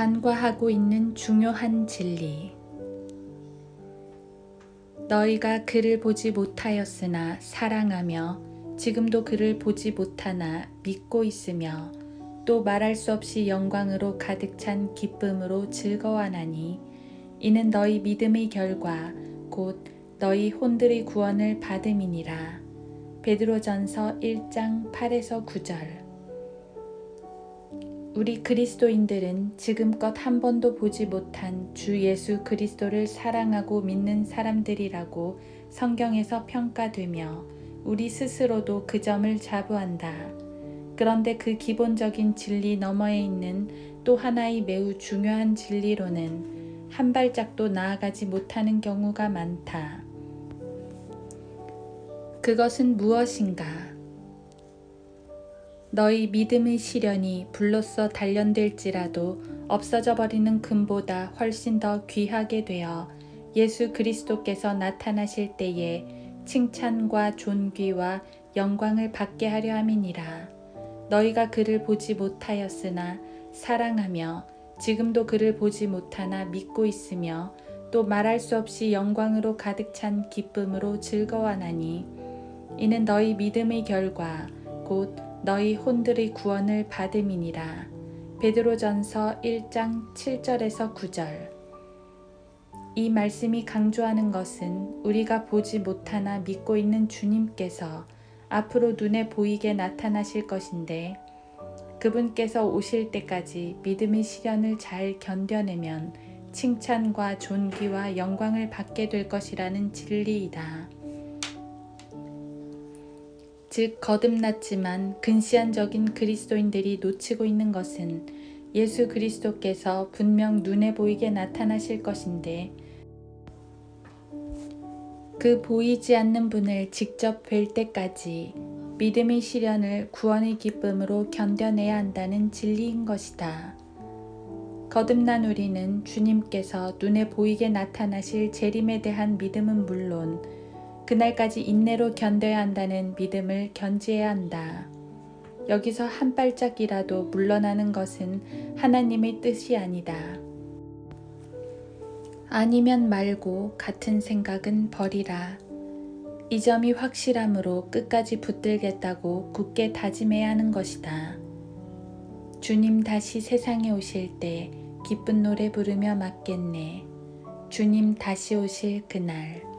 간과하고 있는 중요한 진리. 너희가 그를 보지 못하였으나 사랑하며 지금도 그를 보지 못하나 믿고 있으며 또 말할 수 없이 영광으로 가득 찬 기쁨으로 즐거워하나니 이는 너희 믿음의 결과 곧 너희 혼들의 구원을 받음이니라. 베드로전서 1장 8에서 9절 우리 그리스도인들은 지금껏 한 번도 보지 못한 주 예수 그리스도를 사랑하고 믿는 사람들이라고 성경에서 평가되며 우리 스스로도 그 점을 자부한다. 그런데 그 기본적인 진리 너머에 있는 또 하나의 매우 중요한 진리로는 한 발짝도 나아가지 못하는 경우가 많다. 그것은 무엇인가? 너희 믿음의 시련이 불로써 단련될지라도 없어져 버리는 금보다 훨씬 더 귀하게 되어 예수 그리스도께서 나타나실 때에 칭찬과 존귀와 영광을 받게 하려 함이니라. 너희가 그를 보지 못하였으나 사랑하며 지금도 그를 보지 못하나 믿고 있으며 또 말할 수 없이 영광으로 가득 찬 기쁨으로 즐거워하나니 이는 너희 믿음의 결과 곧 너희 혼들의 구원을 받음이니라. 베드로전서 1장 7절에서 9절. 이 말씀이 강조하는 것은 우리가 보지 못하나 믿고 있는 주님께서 앞으로 눈에 보이게 나타나실 것인데 그분께서 오실 때까지 믿음의 시련을 잘 견뎌내면 칭찬과 존귀와 영광을 받게 될 것이라는 진리이다. 즉 거듭났지만 근시안적인 그리스도인들이 놓치고 있는 것은 예수 그리스도께서 분명 눈에 보이게 나타나실 것인데 그 보이지 않는 분을 직접 뵐 때까지 믿음의 시련을 구원의 기쁨으로 견뎌내야 한다는 진리인 것이다. 거듭난 우리는 주님께서 눈에 보이게 나타나실 재림에 대한 믿음은 물론 그날까지 인내로 견뎌야 한다는 믿음을 견지해야 한다. 여기서 한 발짝이라도 물러나는 것은 하나님의 뜻이 아니다. 아니면 말고 같은 생각은 버리라. 이 점이 확실함으로 끝까지 붙들겠다고 굳게 다짐해야 하는 것이다. 주님 다시 세상에 오실 때 기쁜 노래 부르며 맞겠네. 주님 다시 오실 그날.